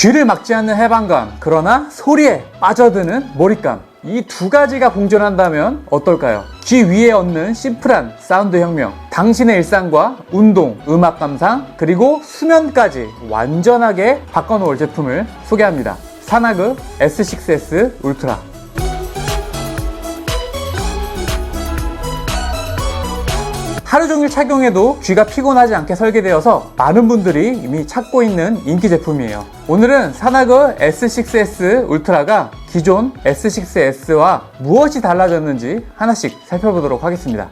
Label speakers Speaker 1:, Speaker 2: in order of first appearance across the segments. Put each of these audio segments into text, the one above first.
Speaker 1: 귀를 막지 않는 해방감, 그러나 소리에 빠져드는 몰입감. 이 두 가지가 공존한다면 어떨까요? 귀 위에 얻는 심플한 사운드 혁명. 당신의 일상과 운동, 음악 감상, 그리고 수면까지 완전하게 바꿔놓을 제품을 소개합니다. 사나그 S6S 울트라. 하루 종일 착용해도 귀가 피곤하지 않게 설계되어서 많은 분들이 이미 찾고 있는 인기 제품이에요. 오늘은 사나그 S6S 울트라가 기존 S6S와 무엇이 달라졌는지 하나씩 살펴보도록 하겠습니다.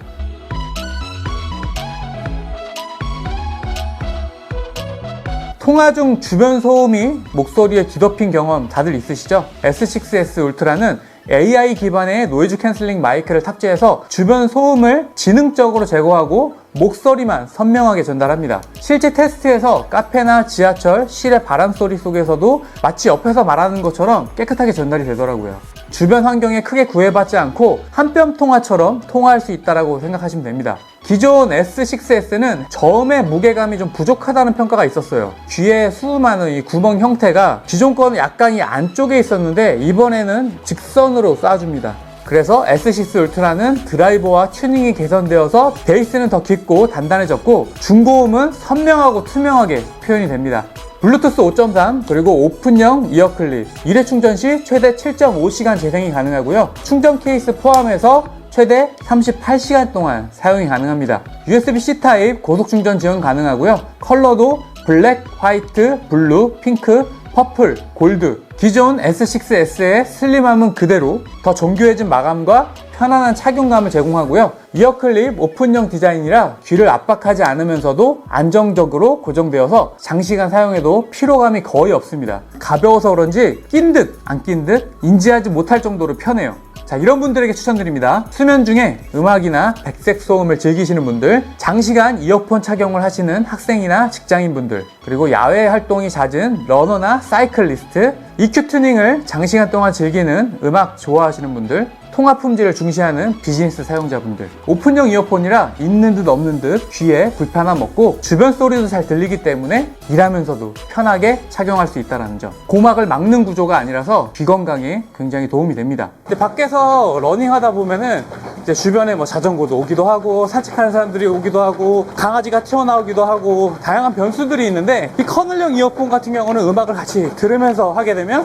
Speaker 1: 통화 중 주변 소음이 목소리에 뒤덮인 경험 다들 있으시죠? S6S 울트라는 AI 기반의 노이즈 캔슬링 마이크를 탑재해서 주변 소음을 지능적으로 제거하고 목소리만 선명하게 전달합니다. 실제 테스트에서 카페나 지하철, 실의 바람 소리 속에서도 마치 옆에서 말하는 것처럼 깨끗하게 전달이 되더라고요. 주변 환경에 크게 구애받지 않고 한뼘 통화처럼 통화할 수 있다고 생각하시면 됩니다. 기존 S6S는 저음의 무게감이 좀 부족하다는 평가가 있었어요. 귀에 수많은 이 구멍 형태가 기존 거는 약간 이 안쪽에 있었는데 이번에는 직선으로 쏴줍니다. 그래서 S6 울트라는 드라이버와 튜닝이 개선되어서 베이스는 더 깊고 단단해졌고 중고음은 선명하고 투명하게 표현이 됩니다. 블루투스 5.3 그리고 오픈형 이어 클립 1회 충전 시 최대 7.5시간 재생이 가능하고요. 충전 케이스 포함해서 최대 38시간 동안 사용이 가능합니다. USB-C 타입 고속 충전 지원 가능하고요. 컬러도 블랙, 화이트, 블루, 핑크, 퍼플, 골드. 기존 S6S의 슬림함은 그대로 더 정교해진 마감과 편안한 착용감을 제공하고요. 이어클립 오픈형 디자인이라 귀를 압박하지 않으면서도 안정적으로 고정되어서 장시간 사용해도 피로감이 거의 없습니다. 가벼워서 그런지 낀 듯 안 낀 듯 인지하지 못할 정도로 편해요. 자, 이런 분들에게 추천드립니다. 수면 중에 음악이나 백색 소음을 즐기시는 분들, 장시간 이어폰 착용을 하시는 학생이나 직장인 분들, 그리고 야외 활동이 잦은 러너나 사이클리스트, EQ 튜닝을 장시간 동안 즐기는 음악 좋아하시는 분들, 통화 품질을 중시하는 비즈니스 사용자분들. 오픈형 이어폰이라 있는 듯 없는 듯 귀에 불편함 없고 주변 소리도 잘 들리기 때문에 일하면서도 편하게 착용할 수 있다는 점. 고막을 막는 구조가 아니라서 귀 건강에 굉장히 도움이 됩니다. 근데 밖에서 러닝하다 보면은 이제 주변에 뭐 자전거도 오기도 하고 산책하는 사람들이 오기도 하고 강아지가 튀어나오기도 하고 다양한 변수들이 있는데 이 커널형 이어폰 같은 경우는 음악을 같이 들으면서 하게 되면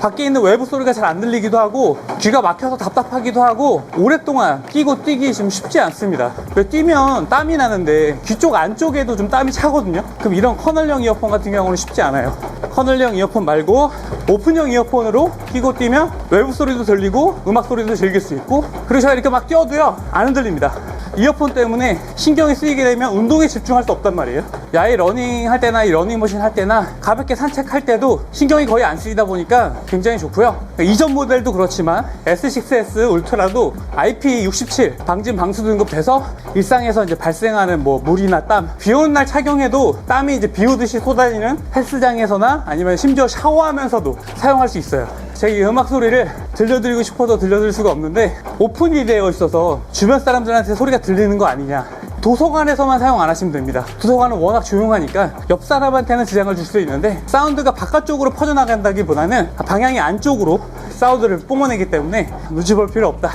Speaker 1: 밖에 있는 외부 소리가 잘 안 들리기도 하고 귀가 막혀서 답답하기도 하고 오랫동안 끼고 뛰기 좀 쉽지 않습니다. 왜 뛰면 땀이 나는데 귀 쪽 안쪽에도 좀 땀이 차거든요? 그럼 이런 커널형 이어폰 같은 경우는 쉽지 않아요. 커널형 이어폰 말고 오픈형 이어폰으로 끼고 뛰면 외부 소리도 들리고 음악 소리도 즐길 수 있고 그리고 제가 이렇게 막 뛰어도요 안 흔들립니다. 이어폰 때문에 신경이 쓰이게 되면 운동에 집중할 수 없단 말이에요. 야외 러닝 할 때나 이 러닝머신 할 때나 가볍게 산책할 때도 신경이 거의 안 쓰이다 보니까 굉장히 좋고요. 이전 모델도 그렇지만 S6S 울트라도 IP67 방진 방수 등급돼서 일상에서 이제 발생하는 뭐 물이나 땀, 비 오는 날 착용해도 땀이 이제 비 오듯이 쏟아지는 헬스장에서나 아니면 심지어 샤워하면서도 사용할 수 있어요. 제이 음악 소리를 들려드리고 싶어도 들려드릴 수가 없는데 오픈이 되어 있어서 주변 사람들한테 소리가 들리는 거 아니냐 도서관에서만 사용 안 하시면 됩니다. 도서관은 워낙 조용하니까 옆 사람한테는 지장을 줄 수 있는데 사운드가 바깥쪽으로 퍼져나간다기보다는 방향이 안쪽으로 사운드를 뿜어내기 때문에 눈치 볼 필요 없다.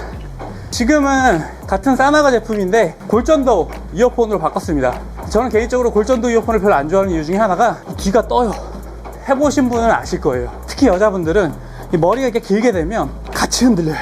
Speaker 1: 지금은 같은 사나가 제품인데 골전도 이어폰으로 바꿨습니다. 저는 개인적으로 골전도 이어폰을 별로 안 좋아하는 이유 중에 하나가 귀가 떠요. 해보신 분은 아실 거예요. 특히 여자분들은 이 머리가 이렇게 길게 되면 같이 흔들려요.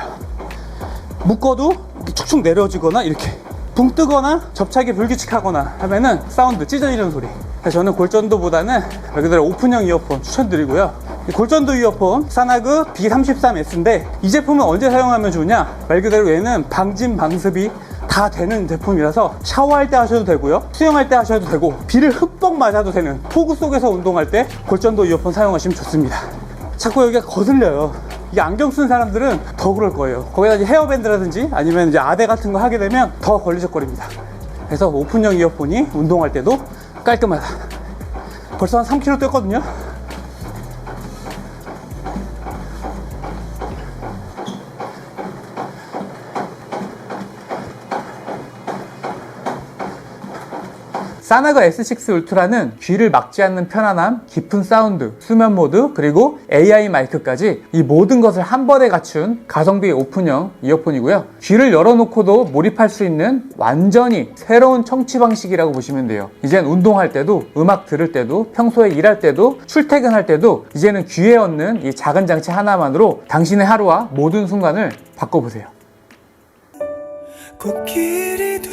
Speaker 1: 묶어도 이렇게 축축 내려지거나 이렇게 붕 뜨거나 접착이 불규칙하거나 하면은 사운드 찢어지는 소리. 저는 골전도보다는 말 그대로 오픈형 이어폰 추천드리고요. 이 골전도 이어폰 사나그 B33S인데 이 제품은 언제 사용하면 좋냐? 말 그대로 얘는 방진 방습이 다 되는 제품이라서 샤워할 때 하셔도 되고요 수영할 때 하셔도 되고 비를 흠뻑 맞아도 되는 폭우 속에서 운동할 때 골전도 이어폰 사용하시면 좋습니다 자꾸 여기가 거슬려요. 이게 안경 쓴 사람들은 더 그럴 거예요. 거기다 이제 헤어밴드라든지 아니면 이제 아대 같은 거 하게 되면 더 걸리적거립니다. 그래서 오픈형 이어폰이 운동할 때도 깔끔하다. 벌써 한 3kg 떴거든요. 사나가 S6 울트라는 귀를 막지 않는 편안함, 깊은 사운드, 수면 모드, 그리고 AI 마이크까지 이 모든 것을 한 번에 갖춘 가성비 오픈형 이어폰이고요. 귀를 열어놓고도 몰입할 수 있는 완전히 새로운 청취 방식이라고 보시면 돼요. 이젠 운동할 때도, 음악 들을 때도, 평소에 일할 때도, 출퇴근할 때도 이제는 귀에 얻는 이 작은 장치 하나만으로 당신의 하루와 모든 순간을 바꿔보세요.
Speaker 2: 되